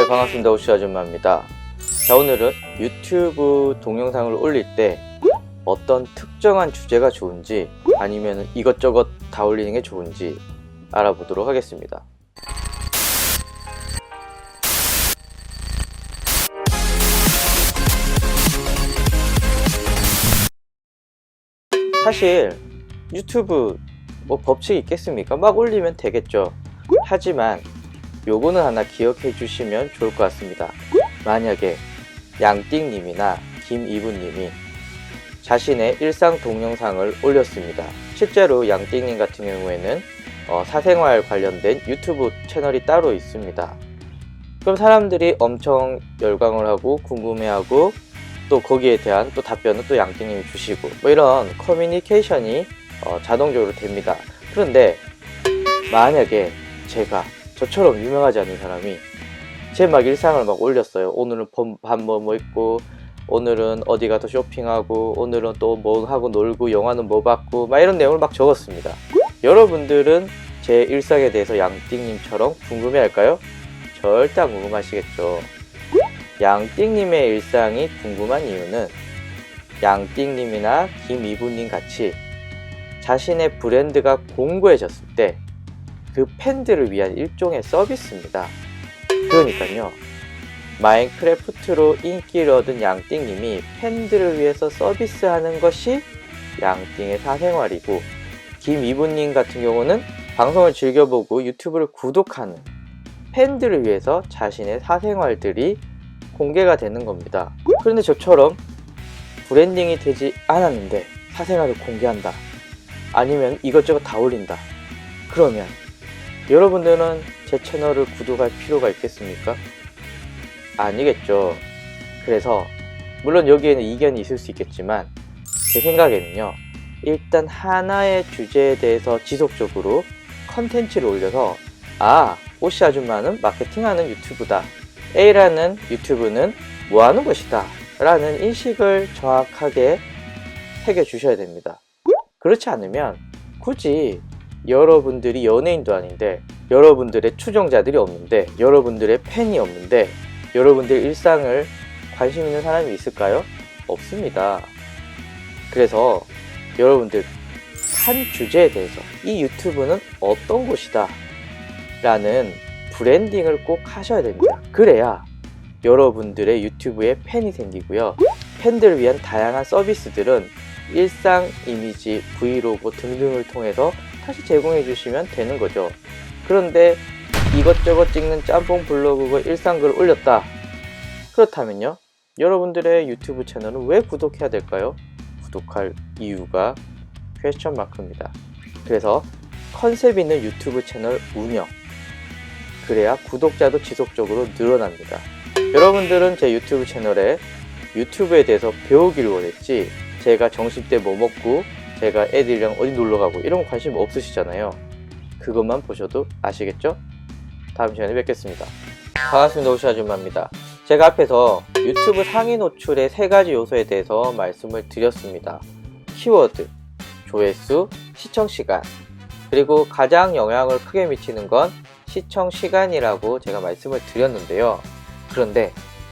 네, 반갑습니다. 오시 아줌마입니다. 자, 오늘은 유튜브 동영상을 올릴 때 어떤 특정한 주제가 좋은지 아니면 이것저것 다 올리는 게 좋은지 알아보도록 하겠습니다. 사실 유튜브 뭐 법칙이 있겠습니까? 막 올리면 되겠죠. 하지만 요거는 하나 기억해 주시면 좋을 것 같습니다. 만약에 양띵님이나 김이분님이 자신의 일상 동영상을 올렸습니다. 실제로 양띵님 같은 경우에는 어, 사생활 관련된 유튜브 채널이 따로 있습니다. 그럼 사람들이 엄청 열광을 하고 궁금해하고 또 거기에 대한 또 답변은 또 양띵님이 주시고 뭐 이런 커뮤니케이션이 어, 자동적으로 됩니다. 그런데 만약에 제가 저처럼 유명하지 않은 사람이 제 막 일상을 막 올렸어요. 오늘은 밥뭐뭐 있고 오늘은 어디 가서 쇼핑하고 오늘은 또 뭐 하고 놀고 영화는 뭐 봤고 막 이런 내용을 막 적었습니다. 여러분들은 제 일상에 대해서 양띵님처럼 궁금해할까요? 절대 안 궁금하시겠죠. 양띵님의 일상이 궁금한 이유는 양띵님이나 김이부님 같이 자신의 브랜드가 공고해졌을 때 그 팬들을 위한 일종의 서비스입니다. 그러니까요. 마인크래프트로 인기를 얻은 양띵님이 팬들을 위해서 서비스하는 것이 양띵의 사생활이고 김이부님 같은 경우는 방송을 즐겨보고 유튜브를 구독하는 팬들을 위해서 자신의 사생활들이 공개가 되는 겁니다. 그런데 저처럼 브랜딩이 되지 않았는데 사생활을 공개한다. 아니면 이것저것 다 올린다. 그러면 여러분들은 제 채널을 구독할 필요가 있겠습니까? 아니겠죠. 그래서 물론 여기에는 이견이 있을 수 있겠지만 제 생각에는요. 일단 하나의 주제에 대해서 지속적으로 컨텐츠를 올려서 아, 오씨 아줌마는 마케팅하는 유튜브다. A라는 유튜브는 뭐 하는 것이다. 라는 인식을 정확하게 새겨 주셔야 됩니다. 그렇지 않으면 굳이 여러분들이 연예인도 아닌데 여러분들의 추종자들이 없는데 여러분들의 팬이 없는데 여러분들 일상을 관심 있는 사람이 있을까요? 없습니다. 그래서 여러분들 한 주제에 대해서 이 유튜브는 어떤 곳이다 라는 브랜딩을 꼭 하셔야 됩니다. 그래야 여러분들의 유튜브에 팬이 생기고요. 팬들을 위한 다양한 서비스들은 일상 이미지, 브이로그 등등을 통해서 다시 제공해 주시면 되는 거죠. 그런데 이것저것 찍는 짬뽕 블로그가 일상글을 올렸다. 그렇다면요. 여러분들의 유튜브 채널은 왜 구독해야 될까요? 구독할 이유가 퀘스천 마크입니다. 그래서 컨셉 있는 유튜브 채널 운영. 그래야 구독자도 지속적으로 늘어납니다. 여러분들은 제 유튜브 채널에 유튜브에 대해서 배우기를 원했지 제가 점심 때뭐 먹고 제가 애들이랑 어디 놀러 가고 이런 거 관심 없으시잖아요. 그것만 보셔도 아시겠죠? 다음 시간에 뵙겠습니다. 반갑습니다. 오시 아줌마입니다. 제가 앞에서 유튜브 상위 노출의 세 가지 요소에 대해서 말씀을 드렸습니다. 키워드, 조회수, 시청 시간, 그리고 가장 영향을 크게 미치는 건 시청 시간이라고 제가 말씀을 드렸는데요. 그런데